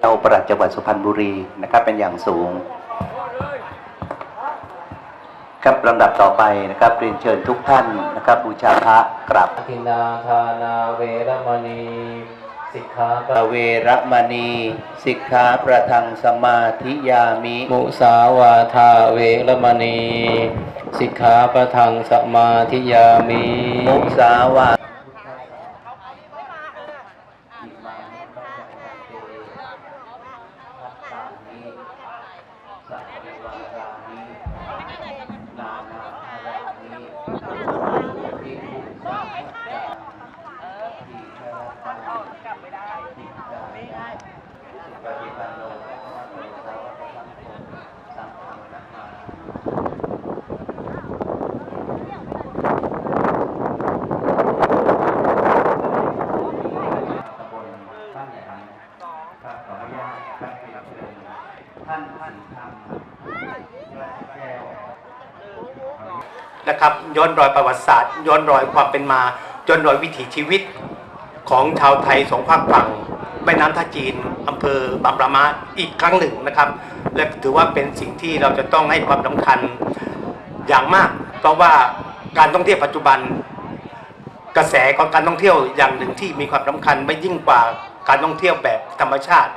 เราประหลัดจังหวัดสุพรรณบุรีนะครับเป็นอย่างสูง ครับลำดับต่อไปนะครับเรียนเชิญทุกท่านนะครับบูชาพระกราบทินาทานาเวรมณีสิกขาปะเวระมณี สิกขาประทังสมาธิยามิ มุสาวาทาเวรมณี สิกขาปะทังสมาธิยามิ มุสาวา นแหลมครับขออนุญาตครับเรียนเชิญท่านสีธรรมานะครับย้อนรอยประวัติศาสตร์ ย้อนรอยความเป็นมาย้อนรอยวิถีชีวิตของชาวไทยสองภาคฝั่ง แม่น้ำท่าจีนอำเภอบางปะมาอีกครั้งหนึ่งนะครับ และถือว่าเป็นสิ่งที่เราจะต้องให้ความสำคัญอย่างมาก เพราะว่าการท่องเที่ยวปัจจุบัน กระแสของการท่องเที่ยวอย่างหนึ่งที่มีความสำคัญไม่ยิ่งกว่าการท่องเที่ยวแบบธรรมชาติ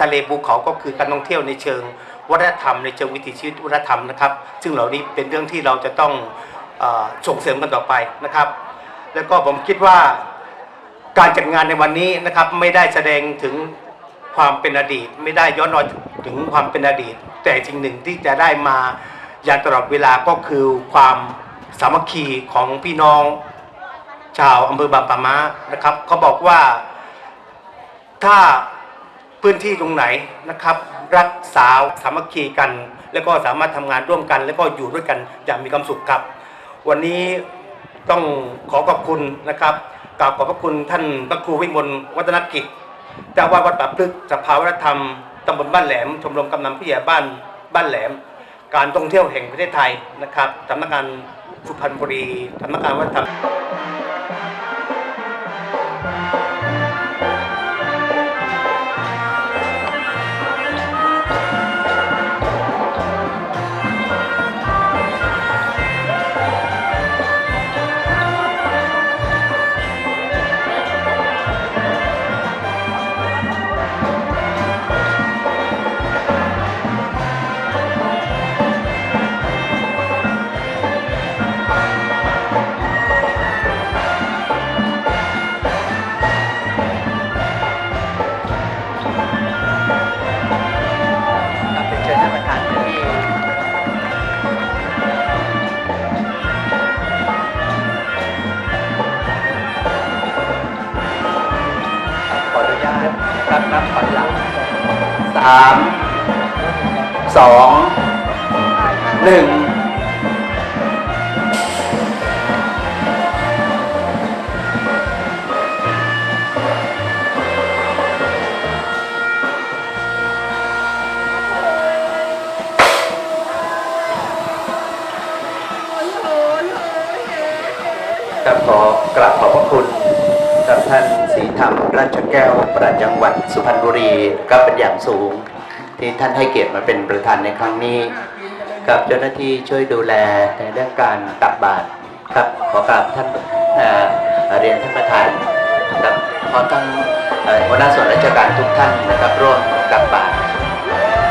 ทะเลภูเขาก็คือการท่องเที่ยวในเชิง วัฒนธรรมในเชิงวิถีชีวิตวัฒนธรรมนะครับ ซึ่งเหล่านี้เป็นเรื่องที่เราจะต้องส่งเสริมกันต่อไปนะครับ แล้วก็ผมคิดว่า การจัดงานในวันนี้นะครับไม่ได้แสดงถึงความเป็นอดีต ไม่ได้ย้อนรอยถึงความเป็นอดีต แต่สิ่งหนึ่งที่จะได้มาอย่างตลอดเวลาก็คือความสามัคคีของพี่น้อง ชาวอำเภอบางปะมานะครับเขาบอกว่าถ้าพื้นที่ตรงไหนนะครับ รักษาสามัคคีกัน แล้วก็สามารถทำงานร่วมกัน แล้วก็อยู่ด้วยกันอย่างมีความสุขครับ วันนี้ต้องขอขอบคุณนะครับ กล่าวขอบพระคุณท่านพระครูวิมลวัฒนกิจเจ้าอาวาดวัดป่าพฤกษ์สภาวัฒนธรรมตำบลบ้านแหลม ชมรมกำนันผู้ใหญ่บ้านบ้านแหลม การท่องเที่ยวแห่งประเทศไทยนะครับสำนักงานสุพรรณบุรีสำนักงานวัฒนธรรมามสองหนึ่ง แก้วประหลัดจังหวัดสุพรรณบุรีก็เป็นอย่างสูง ที่ท่านให้เกียรติมาเป็นประธานในครั้งนี้ กับเจ้าหน้าที่ช่วยดูแลในเรื่องการตักบาตรครับขอกราบท่านเอ่อเรียนท่านประธานครับขอทั้งเอ่อหัวหน้าส่วนราชการทุกท่านนะครับร่วมตักบาตร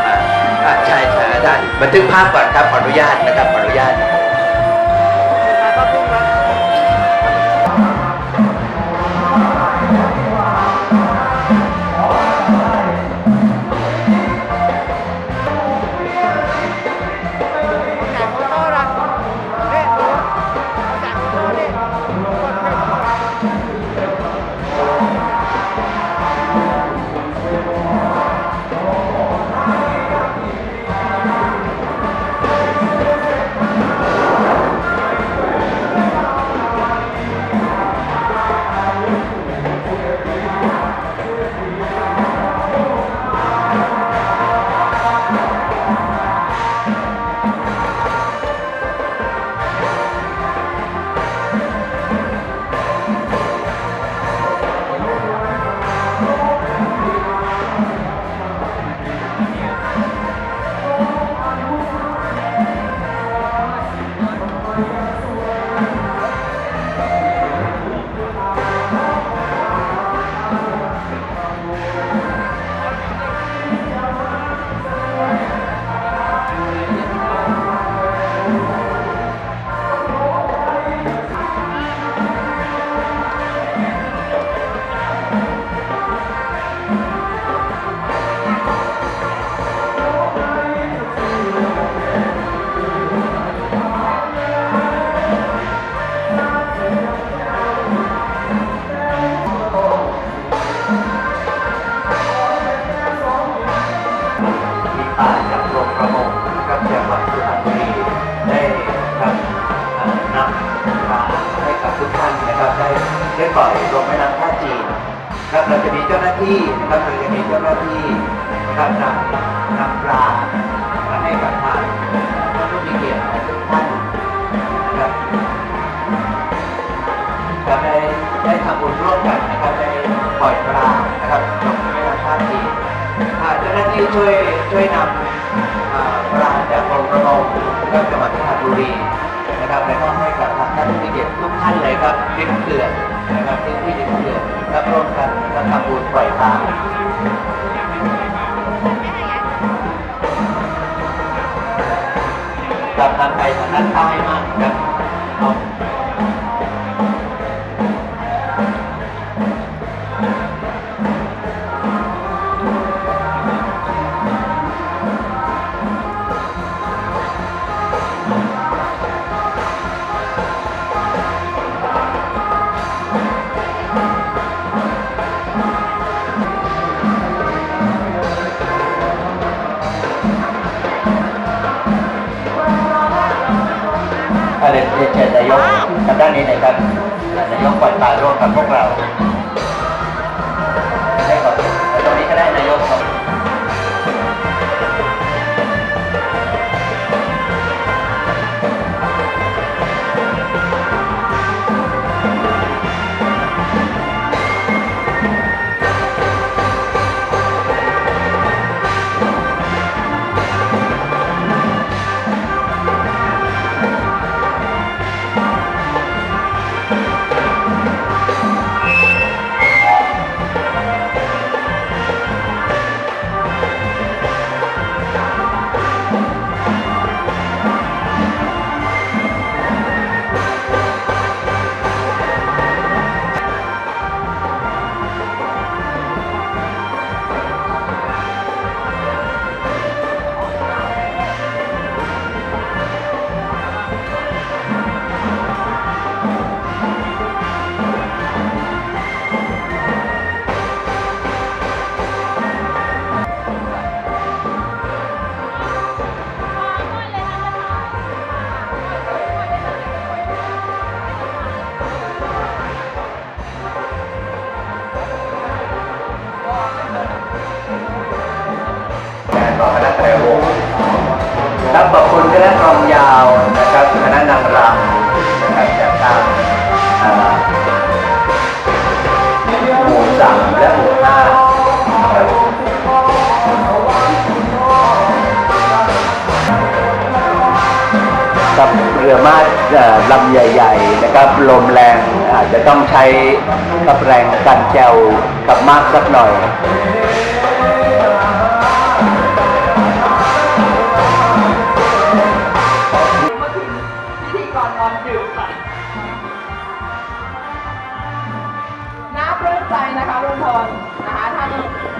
อ่าอ่าใช่ใช่ได้บันทึกภาพก่อนครับขออนุญาตนะครับขออนุญาต ปล่อยลงแม่น้ำท่าจีนครับเราจะมีเจ้าหน้าที่นะครับเราจะมีเจ้าหน้าที่นะครับนำนำปลามาให้กับทางท่านผู้มีเกียรติท่านนะครับก็ได้ได้ทำบุญร่วมกันนะครับได้ปล่อยปลานะครับลงแม่น้ำท่าจีนเจ้าหน้าที่ช่วยช่วยนำปลาจากกรมประมงก็จังหวัดสระบุรีนะครับแล้วก็ให้กับทางท่านผู้มีเกียรติทุกท่านเลยครับริมเขื่อน นะครับที่ที่ริมเขื่อนรับร่วมกันก็ทำบุญปล่อยปลากับทางไปทางด้านใต้มากครับ ด้านนี้นะครับนายกปล่อยปลาร่วมกับพวกเรา ครับขอบคุณคณะกลองยาวนะครับคณะนางรำนะครับจากทางอ่อหมู่สามและหมู่ห้าครับกับเรือมาดลำใหญ่ ๆ นะครับ ลมแรงอาจจะต้องใช้กับแรงกันแจวกับมากสักหน่อย ใจนะคะลุงพลนะคะท่าน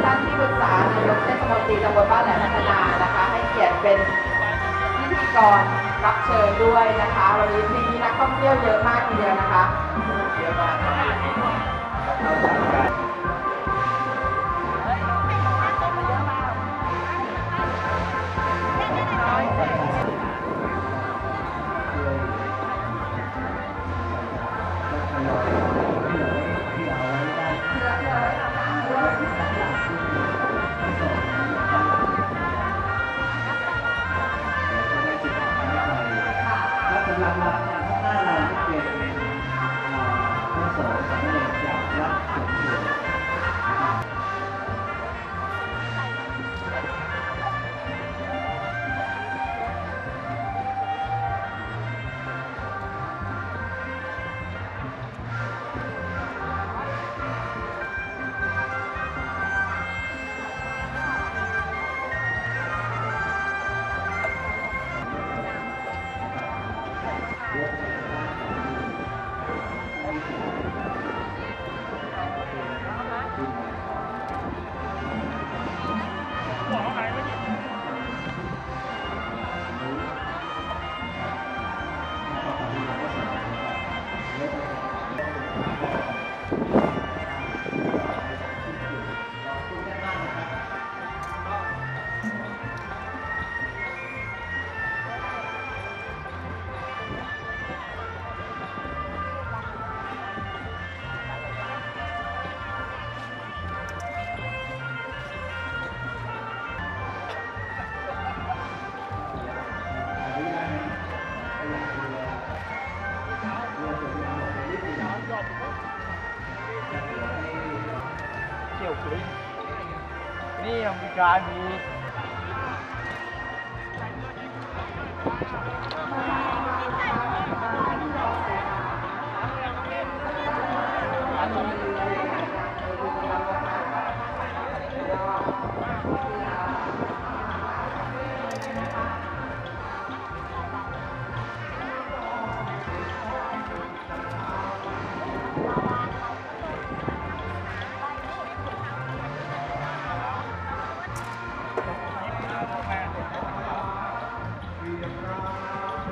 ท่านที่ปรึกษานายกเทศมนตรีตำบลบ้านแหลมพัฒนานะคะ ให้เกียรติเป็นพิธีกรรับเชิญด้วยนะคะ วันนี้มีนักท่องเที่ยวเยอะมากทีเดียวนะคะเยอะ นี่มีการมี